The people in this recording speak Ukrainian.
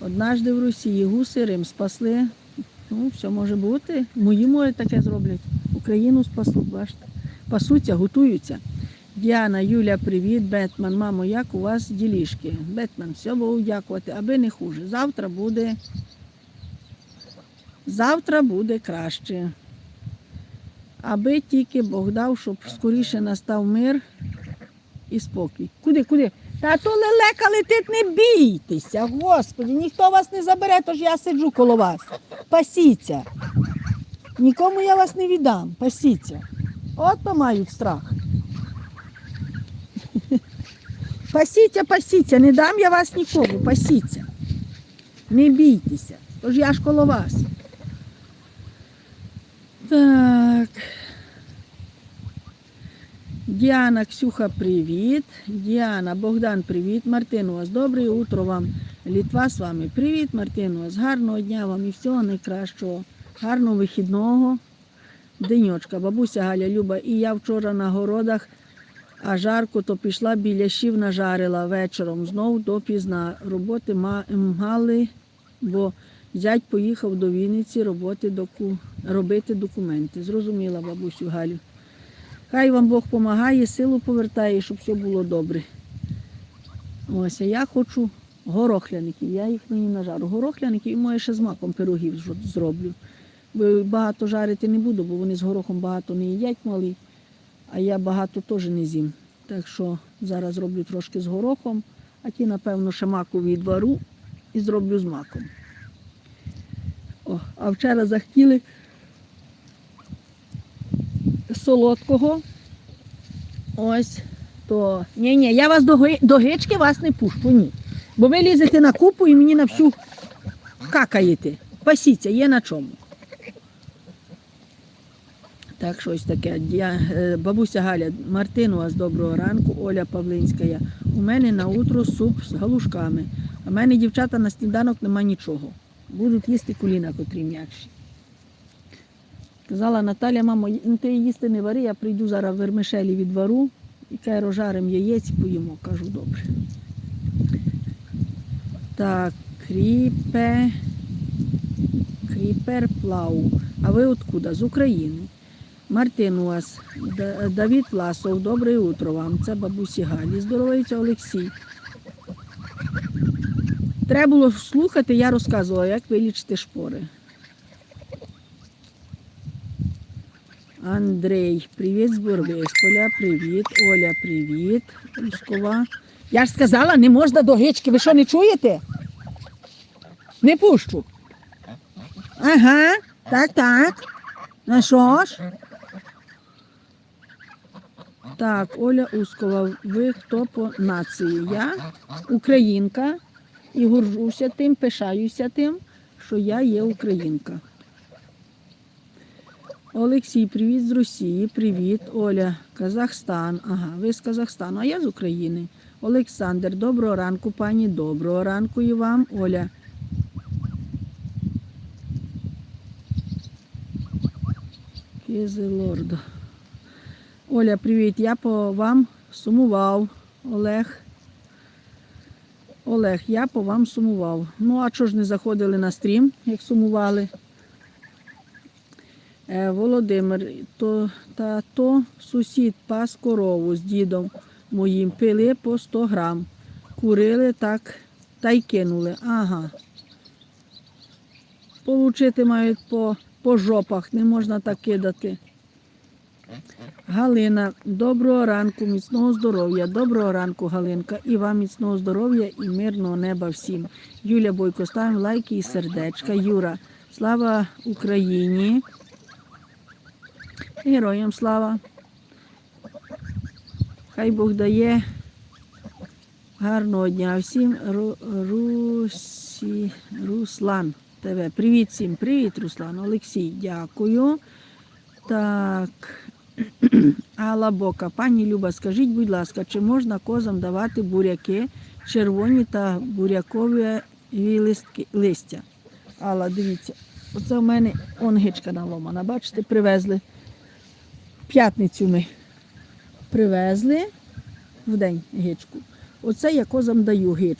Однажды в Росії гуси Рим спасли. Ну, все може бути. Мої моє таке зроблять. Україну спасуть, бачите. Пасуться, готуються. Діана, Юля, привіт, Бетман. Мамо, як у вас ділішки? Бетман, все Богу дякувати, аби не хуже. Завтра буде. Завтра буде краще. Аби тільки Бог дав, щоб скоріше настав мир і спокій. Куди, куди? Та то лелека летить, не бійтеся, Господі, ніхто вас не забере, тож я сиджу коло вас. Пасіться. Нікому я вас не віддам, пасіться. От то мають страх. Пасіться, пасіться, не дам я вас нікому, пасіться. Не бійтеся, тож я ж коло вас. Так. Діана, Ксюха, привіт. Діана, Богдан, привіт. Мартин, у вас добре утро вам. Літва з вами. Привіт, Мартин, у вас гарного дня вам і всього найкращого. Гарного вихідного денечка. Бабуся Галя Люба. І я вчора на городах, а жарко, то пішла біля біляшів нажарила вечором. Знов допізна. Роботи мали, бо зять поїхав до Вінниці роботи доку... робити документи. Зрозуміла бабусю Галю. Хай вам Бог допомагає, силу повертає, щоб все було добре. Ось, а я хочу горохляників. Я їх мені нажару. Горохляників і моє ще з маком пирогів зроблю. Бо багато жарити не буду, бо вони з горохом багато не їдять малі, а я багато теж не з'їм. Так що зараз зроблю трошки з горохом, а ті, напевно, ще маку відвару і зроблю з маком. О, а вчора захотіли солодкого. Ось то. Ні, ні, я вас до, до гички вас не пущу, ні. Бо ви лізете на купу і мені на всю какаєте. Пасіться, є на чому. Так, щось таке. Я, е, бабуся Галя, Мартин, у вас доброго ранку, Оля Павлинська. У мене на утро суп з галушками. А в мене дівчата на сніданок нема нічого. Будуть їсти коліна, котрі м'якші. Казала Наталя, мамо, ну ти їсти не вари, я прийду зараз вермишелі відвару і кай рожарим яєць поїмо. Кажу, добре. Так, кріпе, кріпер плау. А ви откуда? З України. Мартин у вас, Да- Давід Власов, добре утро вам. Це бабусі Галі. Здоровається Олексій. Треба було слухати, я розказувала, як вилічити шпори. Андрей, привіт з Борисполя, привіт, Оля, привіт, Рускова. Я ж сказала, не можна до гички. Ви що не чуєте? Не пущу. Ага, так, так. На що ж? Так, Оля Ускова, ви хто по нації? Я українка і горжуся тим, пишаюся тим, що я є українка. Олексій, привіт з Росії, привіт. Оля, Казахстан. Ага, ви з Казахстану, а я з України. Олександр, доброго ранку, пані, доброго ранку і вам. Оля. Кизелордо. Оля, привіт. Я по вам сумував. Олег. Олег, я по вам сумував. Ну, а чого ж не заходили на стрім, як сумували? Е, Володимир, то, та то сусід пас корову з дідом моїм пили по 100 грам. Курили так та й кинули. Ага. Получити мають по, по жопах, не можна так кидати. Галина, доброго ранку, міцного здоров'я. Доброго ранку, Галинка. І вам міцного здоров'я і мирного неба всім. Юля Бойко, ставимо лайки і сердечка. Юра, слава Україні. Героям слава. Хай Бог дає гарного дня всім. Ру, Русі, Руслан ТВ. Привіт всім, привіт, Руслан. Олексій, дякую. Так. Алла Бока. Пані Люба, скажіть, будь ласка, чи можна козам давати буряки, червоні та бурякові листки, листя? Алла, дивіться, оце в мене онгичка наломана. Бачите, привезли. П'ятницю ми привезли в день гичку. Оце я козам даю гичку.